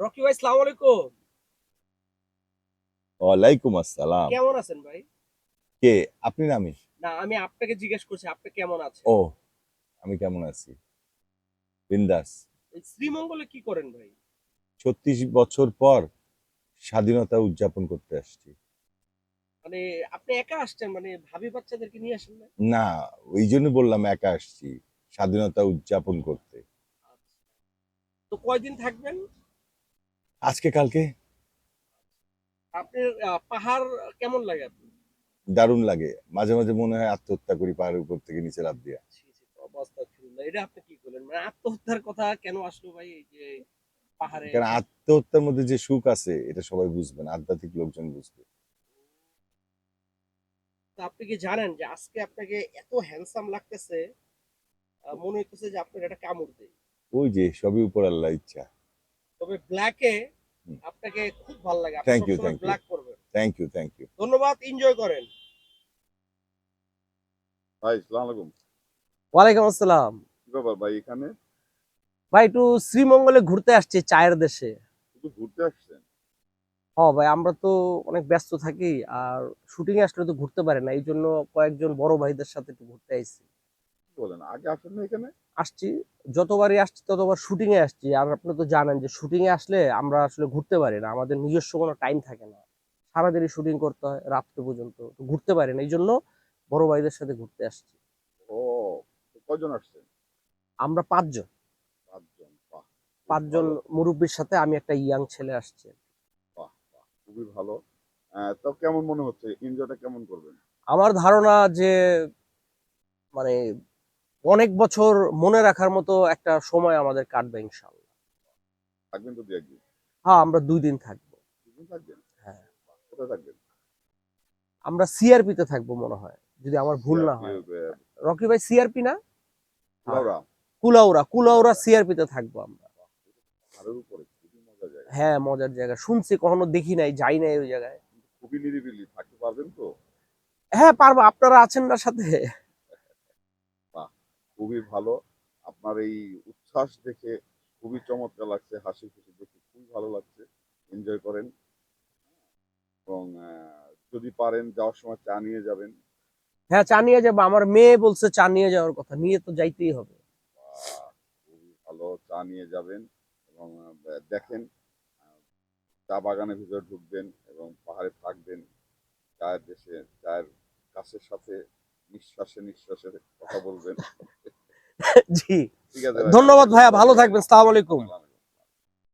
Rocky ভাই সালাম আলাইকুম। ওয়ালাইকুম আসসালাম। কেমন আছেন ভাই? কে? আপনি না আমি? না আমি আপনাকে জিজ্ঞেস করছি আপনি কেমন আছেন? ও আমি কেমন আছি? বিন্দাস। শ্রীমঙ্গলে কি করেন ভাই? ছত্রিশ বছর পর স্বাধীনতা উদযাপন করতে আসছি। মানে আপনি একা আসছেন মানে ভাবি বাচ্চাদেরকে নিয়ে আসেন না? না ওই জন্য বললাম একা আসছি স্বাধীনতা উদযাপন করতে। তো কয়দিন থাকবেন? আজকে কালকে? আপনার পাহাড় কেমন লাগে দারুণ লাগে। মাঝে মাঝে মনে হয় আত্মহত্যা করি পাহাড়ের উপর থেকে নিচে লাভ দিয়া। অবস্থা এটা আপনি কি করলেন মানে আত্মহত্যার কথা কেন আসলো ভাই এই যে পাহাড়ে? কারণ আত্মহত্যার মধ্যে যে সুখ আছে এটা সবাই বুঝবেন আধ্যাত্মিক লোকজন বুঝবে। তো আপনি কি জানেন যে আজকে আপনাকে এত হ্যান্ডসাম লাগতেছে মনে হইতেছে যে আপনার একটা কামড় দেয় ওই যে সবই উপর আল্লাহ ইচ্ছা। তবে ব্ল্যাকে আপনাকে খুব ভালো লাগে। Thank you, thank you. ব্ল্যাক করবেন থ্যাংক ইউ থ্যাংক ইউ ধন্যবাদ এনজয় করেন। ভাই সালাম আলাইকুম। ওয়ালাইকুম আসসালাম। কি ব্যাপার ভাই এখানে? ভাই একটু শ্রীমঙ্গলে ঘুরতে আসছি চায়ের দেশে। শুধু ঘুরতে আসছেন? হ ভাই আমরা তো অনেক ব্যস্ত থাকি আর শুটিং আসলে তো ঘুরতে পারি না এই জন্য কয়েকজন বড় ভাইদের সাথে একটু ঘুরতে আইছি। কি বলেন আগে আসেন না এখানে? আসছি যতবারই আসছি ততবার শুটিং এ আসছি। আর আপনি তো জানেন যে শুটিংয়ে আসলে আমরা আসলে ঘুরতে পারি না আমাদের নিজস্ব কোনো টাইম থাকে না। সারাদিনই শুটিং করতে হয় রাত্রে পর্যন্ত। তো ঘুরতে পারি না এই জন্য বড় ভাইদের সাথে ঘুরতে আসছি। ও তো কয়জন আসছেন? আমরা পাঁচজন। পাঁচজন পাঁচজন মুরব্বীর সাথে আমি একটা ইয়াং ছেলে আসছে। খুবই ভালো। তো কেমন মনে হচ্ছে? এনজয়টা কেমন করবেন? আমার ধারণা যে মানে অনেক বছর মনে রাখার মতো একটা সময় আমাদের কাটবে ইনশাল্লাহ থাকবেন তো দু হ্যাঁ আমরা দুই দিন থাকব। হ্যাঁ। আমরা সিআরপি তে থাকব মনে হয় যদি আমার ভুল না হয়। রকি ভাই সিআরপি না? কুলাউরা কুলাউরা সিআরপি তে থাকব আমরা। হ্যাঁ মজার জায়গা। শুনছি কখনো দেখি নাই যাই নাই ওই জায়গায়। খুবই নিরিবিলি থাকতে পারবেন তো? হ্যাঁ পারব আপনারা আছেন না সাথে? খুবই ভালো। আপনার এই উচ্ছ্বাস দেখে খুবই চমৎকার লাগছে হাসি খুশি দেখে খুবই ভালো লাগছে। এনজয় করেন। এবং যদি পারেন যাওয়ার সময় চা নিয়ে যাবেন। হ্যাঁ চা নিয়ে যাব। আমার মেয়ে বলছে চা নিয়ে যাওয়ার কথা। নিয়ে তো যাইতেই হবে। খুবই ভালো। চা নিয়ে যাবেন এবং দেখেন চা বাগানের ভিতরে ঢুকবেন এবং পাহাড়ে থাকবেন। চায়ের দেশে চায়ের গাছের সাথে নিঃশ্বাসে নিঃশ্বাসে কথা বলবেন। জি ঠিক আছে ভাই। ধন্যবাদ ভাইয়া ভালো থাকবেন সালাম আলাইকুম আসসালামু আলাইকুম।